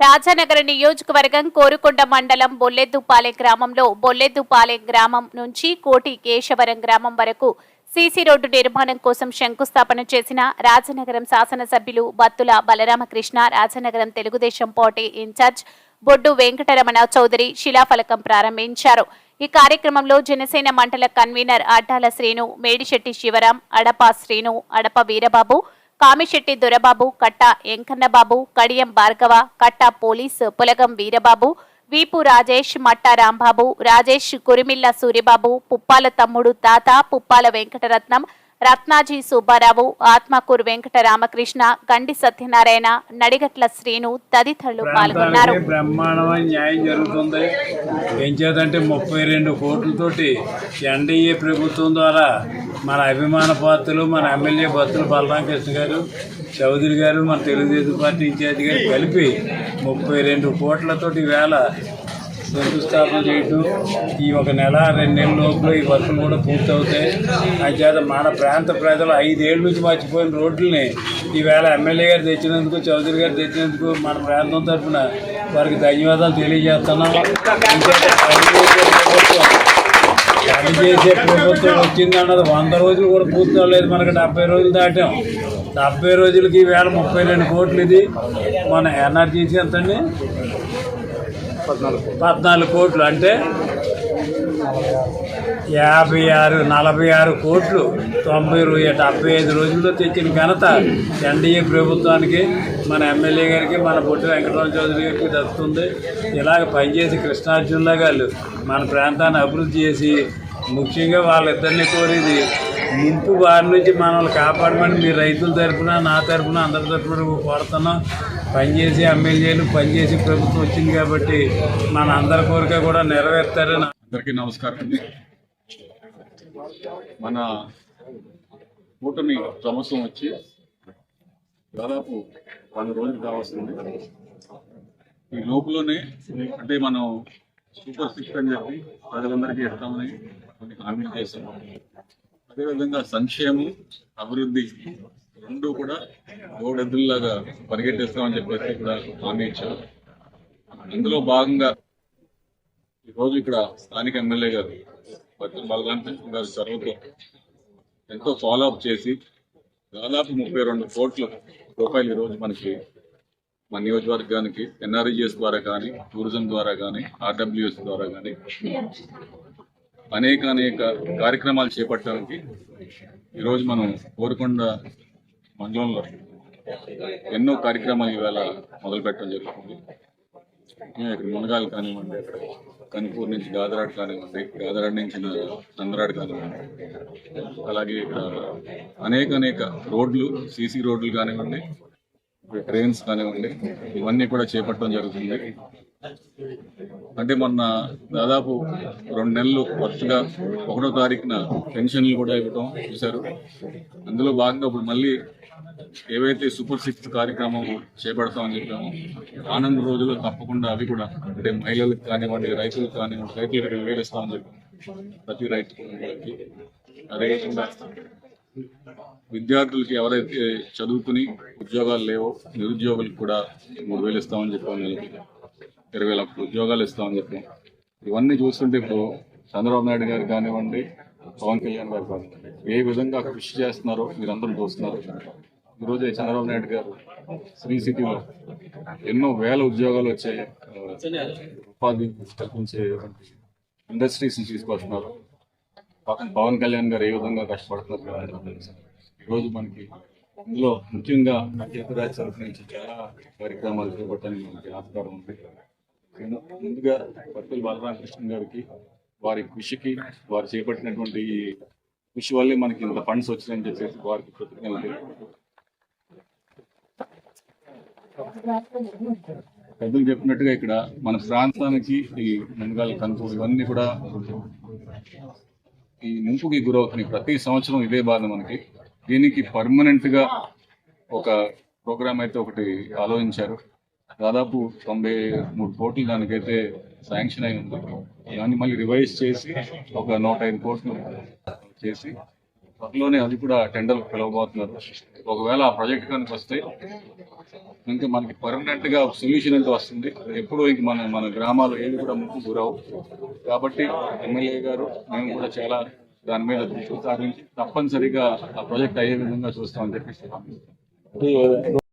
రాజానగర నియోజకవర్గం కోరుకొండ మండలం బొల్లెద్దుపాలె గ్రామంలో బొల్లెద్దుపాలె గ్రామం నుంచి కోటి కేశవరం గ్రామం వరకు సీసీ రోడ్డు నిర్మాణం కోసం శంకుస్థాపన చేసిన రాజనగరం శాసనసభ్యులు బత్తుల బలరామకృష్ణ రాజనగరం తెలుగుదేశం పార్టీ ఇన్ఛార్జ్ బొడ్డు వెంకటరమణ చౌదరి శిలాఫలకం ప్రారంభించారు. ఈ కార్యక్రమంలో జనసేన మండల కన్వీనర్ అడ్డాల శ్రీను మేడిశెట్టి శివరాం అడప శ్రీను అడప వీరబాబు కామిశెట్టి దొరబాబు కట్ట ఎంకన్నబాబు కడియం భార్గవ కట్ట పోలీస్ పులగం వీరబాబు వీపు రాజేష్ మట్ట రాంబాబు రాజేష్ కురిమిల్ల సూర్యబాబు పుప్పాల తమ్ముడు తాత పుప్పాల వెంకటరత్నం రత్నాజీ సుబ్బారావు ఆత్మకూరు వెంకట రామకృష్ణ గండి సత్యనారాయణ నడిగట్ల శ్రీను తదితరులు పాల్గొన్నారు. బ్రహ్మాండమైన న్యాయం జరుగుతుంది. ఏం చేద్దంటే ముప్పై రెండు కోట్లతోటి ఎన్డీఏ ప్రభుత్వం ద్వారా మన అభిమాన పాత్రలు మన ఎమ్మెల్యే భక్తులు బలరామకృష్ణ గారు చౌదరి గారు మన తెలుగుదేశం పార్టీ ఇన్ఛార్జి గారు కలిపి ముప్పై రెండు కోట్లతోటి వేళ శంకుస్థాపన చేయటం ఈ ఒక నెల రెండు నెలల లోపల ఈ వర్కులు కూడా పూర్తవుతాయి. అంచేత మన ప్రాంత ప్రజలు ఐదేళ్ళ నుంచి మర్చిపోయిన రోడ్లని ఈవేళ ఎమ్మెల్యే గారు తెచ్చినందుకు చౌదరి గారు తెచ్చినందుకు మన ప్రాంతం తరఫున వారికి ధన్యవాదాలు తెలియజేస్తున్నాం. పనిచేసే ప్రభుత్వం పని చేసే ప్రభుత్వం వచ్చింది అన్నది వంద రోజులు కూడా పూర్తి అవ్వలేదు మనకి డెబ్బై రోజులు దాటాం. డెబ్బై రోజులకి వేల ముప్పై రెండు కోట్లు ఇది. మన ఎన్ఆర్జీసీ ఎంతండి పద్నాలుగు కోట్లు. అంటే యాభై ఆరు నలభై ఆరు కోట్లు. తొంభై రూ- డెబ్బై ఐదు రోజుల్లో తెచ్చిన ఘనత ఎన్డీఏ ప్రభుత్వానికి మన ఎమ్మెల్యే గారికి మన బొట్టు వెంకటరామ చౌదరి గారికి దక్కుతుంది. ఇలాగ పనిచేసి కృష్ణార్జునులా గారు మన ప్రాంతాన్ని అభివృద్ధి చేసి ముఖ్యంగా వాళ్ళిద్దరిని కోరేది ఇంపు బారి నుంచి మనల్ని కాపాడమని మీ రైతుల తరపున నా తరపున అందరి తరఫున కోరుతున్నాం. పనిచేసి ఎమ్మెల్యేలు పనిచేసి ప్రభుత్వం వచ్చింది కాబట్టి మన అందరి కోరిక కూడా నెరవేర్తారని అందరికీ నమస్కారం అండి. మన కూటమి సంవత్సరం వచ్చి దాదాపు వంద రోజులు కావాల్సింది ఈ లోపులోనే అంటే మనం సూపర్ సిక్స్ అని చెప్పి ప్రజలందరికీ ఇస్తామని కొన్ని హామీలు చేస్తున్నాం. అదేవిధంగా సంక్షేమం అభివృద్ధి రెండు కూడా గోడెద్దుల్లాగా పరిగెట్టేస్తామని చెప్పేసి ఇక్కడ హామీ ఇచ్చారు. అందులో భాగంగా ఈ రోజు ఇక్కడ స్థానిక ఎమ్మెల్యే గారు బద్దం బలరాం కృష్ణ గారి చొరవతో ఎంతో ఫాలో అప్ చేసి దాదాపు ముప్పై రెండు కోట్ల రూపాయలు ఈ రోజు మనకి మన నియోజకవర్గానికి ఎన్ఆర్ఈఎస్ ద్వారా కానీ టూరిజం ద్వారా కానీ ఆర్డబ్ల్యూఎస్ ద్వారా కానీ అనేక అనేక కార్యక్రమాలు చేపట్టడానికి ఈరోజు మనం కోరుకొండ మండలంలో ఎన్నో కార్యక్రమాలు ఈవేళ మొదలు పెట్టడం జరుగుతుంది ఇక్కడ మునగాలు కానివ్వండి అక్కడ కనుపూర్ నుంచి గాదరాడు కానివ్వండి గాదరాడు నుంచి నందరాడు కానివ్వండి అలాగే ఇక్కడ అనేక అనేక రోడ్లు సీసీ రోడ్లు కానివ్వండి ట్రైన్స్ కానివ్వండి ఇవన్నీ కూడా చేపట్టడం జరుగుతుంది. అంటే మొన్న దాదాపు రెండు నెలలు వరుసగా ఒకటో తారీఖున పెన్షన్లు కూడా ఇవ్వడం చూశారు. అందులో భాగంగా ఇప్పుడు మళ్ళీ ఏవైతే సూపర్ సిక్స్ కార్యక్రమం చేపడతామని చెప్పామో ఆనంద రోజులు తప్పకుండా అవి కూడా అంటే మహిళలకు కానివ్వండి రైతులకు కానివ్వండి రైతులకు రెండు వేలు చెప్పాము ప్రతి రైతు అదేవిధంగా విద్యార్థులకి ఎవరైతే చదువుకుని ఉద్యోగాలు లేవో నిరుద్యోగులకు కూడా మూడు వేలు ఇస్తామని చెప్పాము ఇరవై లక్షల ఉద్యోగాలు ఇస్తామని చెప్పి. ఇవన్నీ చూస్తుంటే ఇప్పుడు చంద్రబాబు నాయుడు గారు కానివ్వండి పవన్ కళ్యాణ్ గారు కానివ్వండి ఏ విధంగా కృషి చేస్తున్నారో మీరందరూ చూస్తున్నారు. ఈరోజు చంద్రబాబు నాయుడు గారు శ్రీ సిటీలో ఎన్నో వేల ఉద్యోగాలు వచ్చాయి. ఉపాధి కల్పించే ఇండస్ట్రీస్ తీసుకొస్తున్నారు. పక్కన పవన్ కళ్యాణ్ గారు ఏ విధంగా కష్టపడుతున్నారు? ఈరోజు మనకి ఇందులో ముఖ్యంగా కేంద్రరాజ్ తరఫు నుంచి చాలా కార్యక్రమాలు చేపట్టడానికి మనకి ఆస్కారం ఉంది. ముందుగా పత్తుల బాలరామకృష్ణ గారికి వారి కృషికి వారు చేపట్టినటువంటి ఈ కృషి వల్లే మనకి ఇంత ఫండ్స్ వచ్చినాయని చెప్పేసి వారికి కృతజ్ఞతలు పెద్దలు చెప్పినట్టుగా ఇక్కడ మన ప్రాంతానికి ఈ మునగాల కనుపూరు ఇవన్నీ కూడా ఈ నింపుకి గురవుతున్నాయి ప్రతి సంవత్సరం ఇదే బాధ మనకి. దీనికి పర్మనెంట్గా ఒక ప్రోగ్రామ్ అయితే ఒకటి ఆలోచించారు. దాదాపు తొంభై మూడు కోట్లు దానికైతే శాంక్షన్ అయి ఉంది. దాన్ని మళ్ళీ రివైజ్ చేసి ఒక నూట ఐదు కోట్లు చేసి త్వరలోనే అది కూడా టెండర్ పిలవబోతున్నారు. ఒకవేళ ఆ ప్రాజెక్ట్ కనుక వస్తే ఇంకా మనకి పర్మనెంట్గా సొల్యూషన్ అయితే వస్తుంది. ఎప్పుడు ఇంక మన మన గ్రామాలు ఏవి కూడా ముక్కు గురవు కాబట్టి ఎమ్మెల్యే గారు మేము కూడా చాలా దాని మీద దృష్టి సారించి తప్పనిసరిగా ఆ ప్రాజెక్ట్ అయ్యే విధంగా చూస్తామని చెప్పి